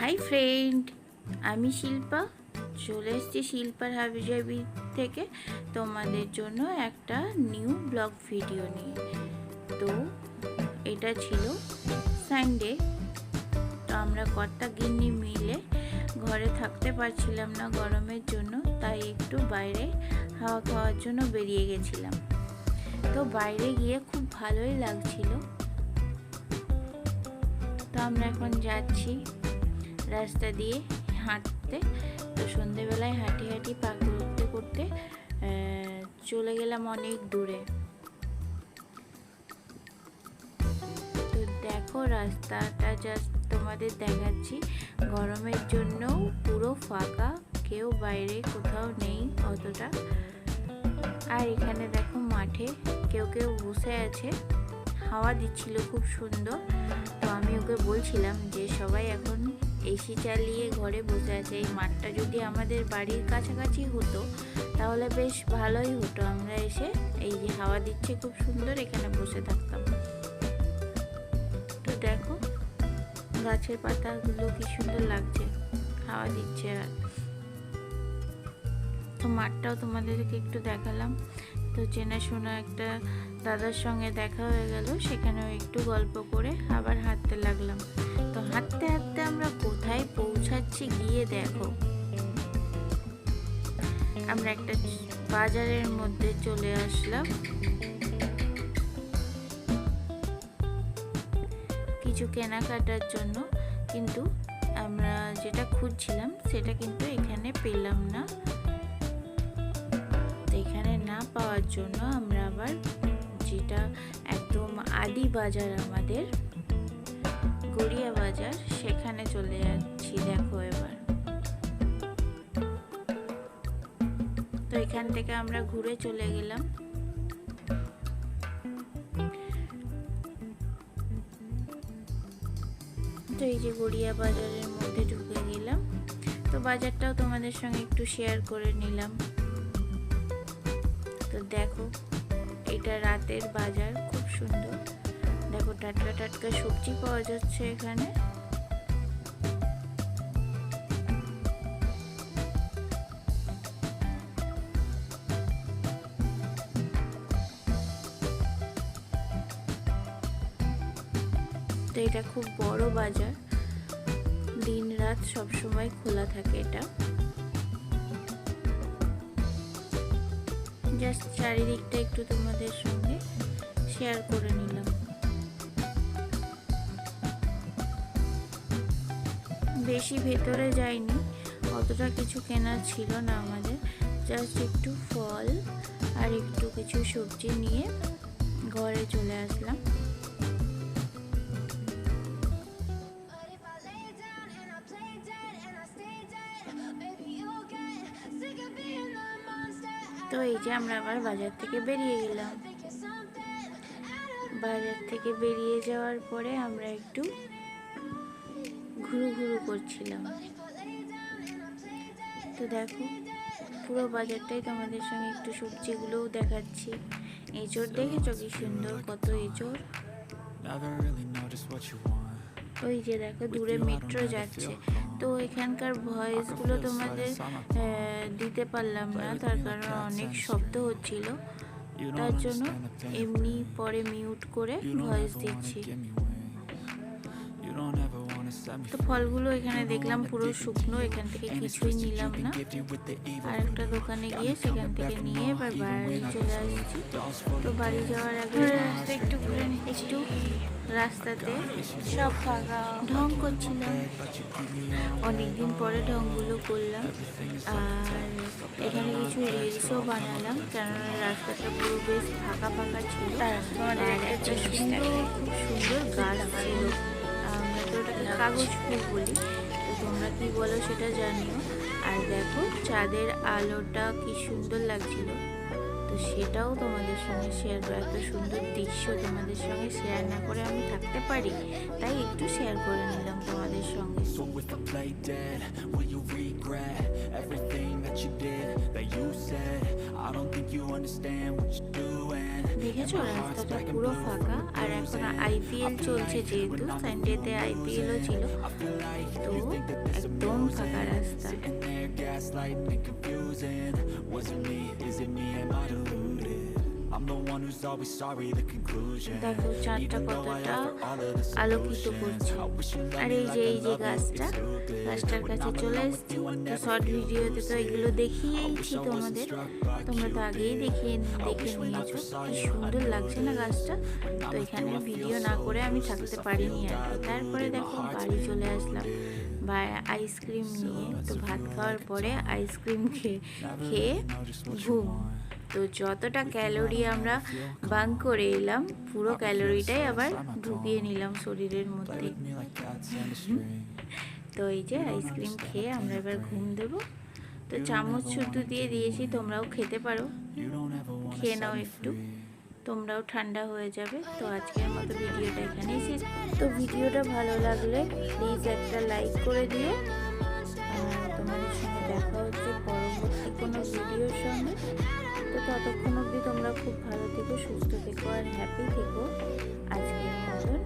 Hi friend আমি শিল্পা। চলে এসেছি শিল্পার হাবিজাবি থেকে তোমাদের জন্য একটা নিউ ব্লগ ভিডিও নিয়ে। তো এটা ছিল সানডে তো আমরা কর্তা গিন্নি মিলে ঘরে থাকতে পারছিলাম না গরমের জন্য, তাই একটু বাইরে হাওয়া খাওয়ার জন্য বেরিয়ে গেছিলাম। তো বাইরে গিয়ে খুব ভালোই লাগছিল। তো আমরা এখন যাচ্ছি। রাস্তা দিয়ে হাঁটতে। তো সন্ধেবেলায় হাঁটি হাঁটি পা করতে করতে চলে গেলাম অনেক দূরে। তো দেখো রাস্তাটা জাস্ট তোমাদের দেখাচ্ছি। গরমের জন্য পুরো ফাঁকা, কেউ বাইরে কোথাও নেই অতটা। আর এখানে দেখো মাঠে কেউ কেউ বসে আছে। হাওয়া দিচ্ছিল খুব সুন্দর। তো আমি ওকে বলছিলাম যে সবাই এখন এসি চালিয়ে ঘরে বসে আছে। এই মাঠটা যদি আমাদের বাড়ির কাছাকাছি হতো, তাহলে বেশ ভালোই হতো। আমরা এসে এই যে হাওয়া দিচ্ছে, খুব সুন্দর এখানে বসে থাকতাম। তো দেখো, গাছের পাতাগুলো কি সুন্দর লাগছে, হাওয়া দিচ্ছে আর। তো মাঠটাও তোমাদেরকে একটু দেখালাম। তো চেনাশোনা একটা দাদার সঙ্গে দেখা হয়ে গেল, সেখানেও একটু গল্প করে আবার হাঁটতে লাগলাম। তো হাঁটতে হাঁটতে আমরা কোথায় পৌঁছাচ্ছি গিয়ে দেখো। আমরা একটা বাজারের মধ্যে চলে আসলাম। কিছু কেনাকাটার জন্য, কিন্তু আমরা যেটা খুঁজছিলাম, সেটা কিন্তু এখানে পেলাম না। এখানে না পাওয়ার জন্য আমরা আবার যেটা একদম আদি বাজার আমাদের, গড়িয়া বাজার, সেখানে চলে যাচ্ছি দেখো এবার। তো এখান থেকে আমরা ঘুরে চলে গেলাম। তো এই যে গড়িয়া বাজারের মধ্যে ঢুকে গেলাম। তো বাজারটাও তোমাদের সঙ্গে একটু শেয়ার করে নিলাম। দেখো, এটা রাতের বাজার, খুব সুন্দর। দেখো, টাটকা টাটকা সবজি পাওয়া যাচ্ছে এখানে। তো এটা খুব বড় বাজার। দিন রাত সব সময় খোলা থাকে এটা। জাস্ট চারিদিকটা একটু তোমাদের সঙ্গে শেয়ার করে নিলাম। বেশি ভেতরে যাইনি, অতটা কিছু কেনার ছিল না আমাদের। জাস্ট একটু ফল আর একটু কিছু সবজি নিয়ে ঘরে চলে আসলাম। তো এই যে আমরা আবার বাজার থেকে বেরিয়ে গেলাম। বাজার থেকে বেরিয়ে যাওয়ার পরে আমরা একটু ঘুরু ঘুরু করছিলাম। তো দেখো পুরো বাজারটাই তোমাদের সঙ্গে একটু সবজিগুলোও দেখাচ্ছি। এঁচড় দেখেছ কি সুন্দর কত এঁচড়. ওই যে দেখো দূরে মেট্রো যাচ্ছে। তো এখানকার ভয়েসগুলো তোমাদের দিতে পারলাম না। তার কারণ অনেক শব্দ হচ্ছিল। তার জন্য. এমনি পরে মিউট করে ভয়েস দিচ্ছি। তো ফলগুলো এখানে দেখলাম পুরো শুকনো এখান থেকে কিছুই নিলাম না আর একটা দোকানে গিয়ে সেখান থেকে নিয়ে এবার বাড়ি চলে আসছি তো বাড়ি যাওয়ার আগে রাস্তা একটু ঘুরে একটু রাস্তাতে সব ফাঁকা ঢং করছিলাম অনেকদিন পরে ঢংগুলো করলাম আর এখানে কিছু রিলসও বানালাম কেননা রাস্তাটা পুরো বেশ ফাঁকা ফাঁকা ছিল আর একটা সুন্দর খুব সুন্দর গাছ ছিল ওটাকে কাগজ ফুল বলি, তো তোমরা কি বলো সেটা জানিও। আর দেখো চাঁদের আলোটা কি সুন্দর লাগছিল। তো সেটাও তোমাদের সঙ্গে শেয়ার করা একটা সুন্দর দৃশ্য তোমাদের সঙ্গে শেয়ার না করে আমি থাকতে পারি। তাই একটু শেয়ার করে নিলাম তোমাদের সঙ্গে। দেখেছ রাস্তাটা পুরো ফাঁকা আর এখন আইপিএল চলছে যেহেতু সানডেতে আইপিএল ও ছিল। তো একদম ফাঁকা রাস্তা। Was it me? Is it me? Am I the দেখো I কতটা আলোকিত করছে আর এই যে এই যে গাছটা গাছটার কাছে চলে এসেছি তো শর্ট ভিডিওতে তো এগুলো দেখিয়েইছি wasn't তোমাদের তোমরা তো আগেই দেখিয়ে দেখে নিয়েছো কি সুন্দর লাগছে না গাছটা তো এখানে ভিডিও না করে আমি থাকতে পারিনি আর কি তারপরে দেখো বাড়ি চলে আসলাম বা আইসক্রিম নিয়ে তো ভাত খাওয়ার পরে আইসক্রিম খেয়ে খেয়ে ঘুম. তো যতটা ক্যালোরি আমরা বাং করে এলাম পুরো ক্যালোরিটাই আবার ঢুকিয়ে নিলাম শরীরের মধ্যে. তো এই যে আইসক্রিম খেয়ে আমরা এবার ঘুম দেবো। তো চামচ শুদ্ধ দিয়ে দিয়েছি তোমরাও খেতে পারো। খেয়ে নাও একটু। তোমরাও ঠান্ডা হয়ে যাবে। তো আজকের মতো ভিডিওটা এখানেই শেষ। তো ভিডিওটা ভালো লাগলে প্লিজ একটা লাইক করে দিও। তোমাদের সঙ্গে দেখা হচ্ছে পরবর্তী কোনো ভিডিওর সঙ্গে। ততক্ষণ অবধি তোমরা খুব ভালো থেকো, সুস্থ থেকো আর হ্যাপি থেকো। আজকের মতন।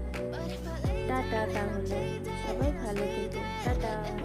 টাটা তাহলে। সবাই ভালো থেকো। টাটা।